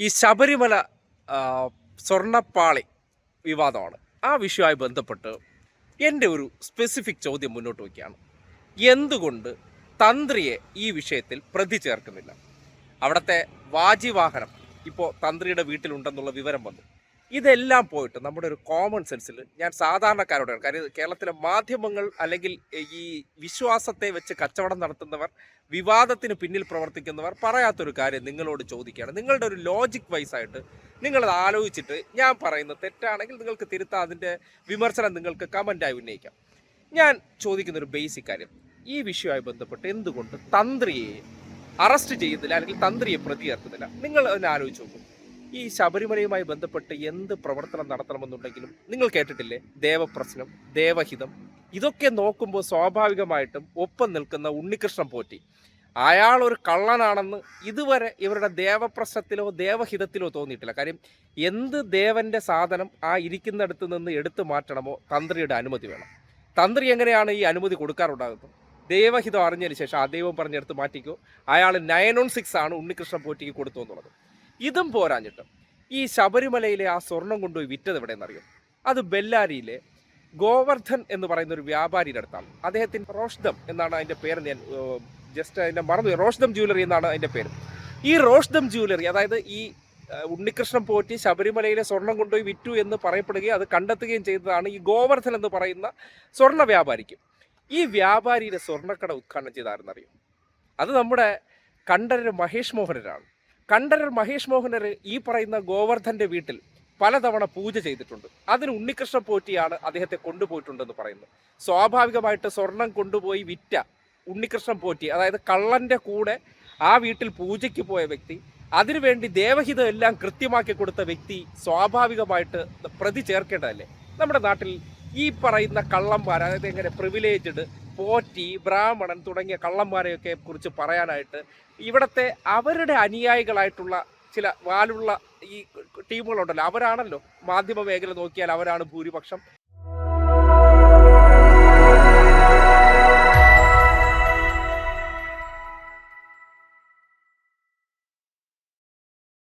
ഈ ശബരിമല സ്വർണപ്പാളി വിവാദമാണ്. ആ വിഷയവുമായി ബന്ധപ്പെട്ട് എന്റെ ഒരു സ്പെസിഫിക് ചോദ്യം മുന്നോട്ട് വയ്ക്കുകയാണ്. എന്തുകൊണ്ട് തന്ത്രിയെ ഈ വിഷയത്തിൽ പ്രതി ചേർക്കുന്നില്ല? അവിടുത്തെ വാജിവാഹനം ഇപ്പോൾ തന്ത്രിയുടെ വീട്ടിലുണ്ടെന്നുള്ള വിവരം വന്നു. ഇതെല്ലാം പോയിട്ട് നമ്മുടെ ഒരു കോമൺ സെൻസിൽ ഞാൻ സാധാരണക്കാരോട് കാര്യം കേരളത്തിലെ മാധ്യമങ്ങൾ അല്ലെങ്കിൽ ഈ വിശ്വാസത്തെ വെച്ച് കച്ചവടം നടത്തുന്നവർ വിവാദത്തിന് പിന്നിൽ പ്രവർത്തിക്കുന്നവർ പറയാത്തൊരു കാര്യം നിങ്ങളോട് ചോദിക്കുകയാണ്. നിങ്ങളുടെ ഒരു ലോജിക് വൈസ് ആയിട്ട് നിങ്ങളത് ആലോചിച്ചിട്ട് ഞാൻ പറയുന്ന തെറ്റാണെങ്കിൽ നിങ്ങൾക്ക് തിരുത്താൻ അതിന്റെ വിമർശനം നിങ്ങൾക്ക് കമന്റായി ഉന്നയിക്കാം. ഞാൻ ചോദിക്കുന്ന ഒരു ബേസിക് കാര്യം ഈ വിഷയവുമായി ബന്ധപ്പെട്ട് എന്തുകൊണ്ട് തന്ത്രിയെ അറസ്റ്റ് ചെയ്യുന്നില്ല അല്ലെങ്കിൽ തന്ത്രിയെ പ്രതി ചേർക്കുന്നില്ല നിങ്ങൾ അതിനെ ആലോചിച്ച് നോക്കും. ഈ ശബരിമലയുമായി ബന്ധപ്പെട്ട് എന്ത് പ്രവർത്തനം നടത്തണമെന്നുണ്ടെങ്കിലും നിങ്ങൾ കേട്ടിട്ടില്ലേ? ദേവപ്രശ്നം ദേവഹിതം ഇതൊക്കെ നോക്കുമ്പോൾ സ്വാഭാവികമായിട്ടും ഒപ്പം നിൽക്കുന്ന ഉണ്ണികൃഷ്ണൻ പോറ്റി. അയാൾ ഒരു കള്ളനാണെന്ന് ഇതുവരെ ഇവരുടെ ദേവപ്രശ്നത്തിലോ ദേവഹിതത്തിലോ തോന്നിയിട്ടില്ല. കാര്യം എന്ത് ദേവന്റെ സാധനം ആ ഇരിക്കുന്നിടത്ത് നിന്ന് എടുത്തു മാറ്റണമോ തന്ത്രിയുടെ അനുമതി വേണം. തന്ത്രി എങ്ങനെയാണ് ഈ അനുമതി കൊടുക്കാറുണ്ടാകുന്നത്? ദേവഹിതം അറിഞ്ഞതിന് ശേഷം ആ ദൈവം പറഞ്ഞെടുത്ത് മാറ്റിക്കോ. അയാൾ നയൻ ഓൺ സിക്സ് ആണ് ഉണ്ണികൃഷ്ണൻ പോറ്റിക്ക് കൊടുത്തു എന്നുള്ളത് ഇതും പോരാഞ്ഞിട്ട്. ഈ ശബരിമലയിലെ ആ സ്വർണം കൊണ്ടുപോയി വിറ്റത് എവിടെയെന്നറിയോ? അത് ബെല്ലാരിയിലെ ഗോവർദ്ധൻ എന്ന് പറയുന്ന ഒരു വ്യാപാരിയുടെ അടുത്താണ്. അദ്ദേഹത്തിന്റെ റോഷ്ദം എന്നാണ് അതിന്റെ പേര് ഞാൻ ജസ്റ്റ് അതിന്റെ മറന്നു റോഷ്ദം ജ്വല്ലറി എന്നാണ് അതിന്റെ പേര്. ഈ റോഷ്ദം ജ്വല്ലറി അതായത് ഈ ഉണ്ണികൃഷ്ണൻ പോറ്റി ശബരിമലയിലെ സ്വർണം കൊണ്ടുപോയി വിറ്റു എന്ന് പറയപ്പെടുകയും അത് കണ്ടെത്തുകയും ചെയ്തതാണ് ഈ ഗോവർദ്ധൻ എന്ന് പറയുന്ന സ്വർണ വ്യാപാരിക്ക്. ഈ വ്യാപാരിയുടെ സ്വർണക്കട ഉദ്ഘാടനം ചെയ്താരെന്നറിയും? അത് നമ്മുടെ കണ്ഠരര് മഹേഷ് മോഹനരാണ്. കണ്ഠരർ മഹേഷ് മോഹനർ ഈ പറയുന്ന ഗോവർദ്ധന്റെ വീട്ടിൽ പലതവണ പൂജ ചെയ്തിട്ടുണ്ട്. അതിന് ഉണ്ണികൃഷ്ണ പോറ്റിയാണ് അദ്ദേഹത്തെ കൊണ്ടുപോയിട്ടുണ്ടെന്ന് പറയുന്നത്. സ്വാഭാവികമായിട്ട് സ്വർണം കൊണ്ടുപോയി വിറ്റ ഉണ്ണികൃഷ്ണൻ പോറ്റി അതായത് കള്ളന്റെ കൂടെ ആ വീട്ടിൽ പൂജയ്ക്ക് പോയ വ്യക്തി അതിനുവേണ്ടി ദേവഹിതം എല്ലാം കൃത്യമാക്കി കൊടുത്ത വ്യക്തി സ്വാഭാവികമായിട്ട് പ്രതി ചേർക്കേണ്ടതല്ലേ? നമ്മുടെ നാട്ടിൽ ഈ പറയുന്ന കള്ളന്മാർ അതായത് എങ്ങനെ പ്രിവിലേജ്ഡ് പോറ്റി ബ്രാഹ്മണൻ തുടങ്ങിയ കള്ളന്മാരെയൊക്കെ കുറിച്ച് പറയാനായിട്ട് ഇവിടുത്തെ അവരുടെ അനുയായികളായിട്ടുള്ള ചില വാലുള്ള ഈ ടീമുകളുണ്ടല്ലോ അവരാണല്ലോ മാധ്യമ മേഖല നോക്കിയാൽ അവരാണ് ഭൂരിപക്ഷം.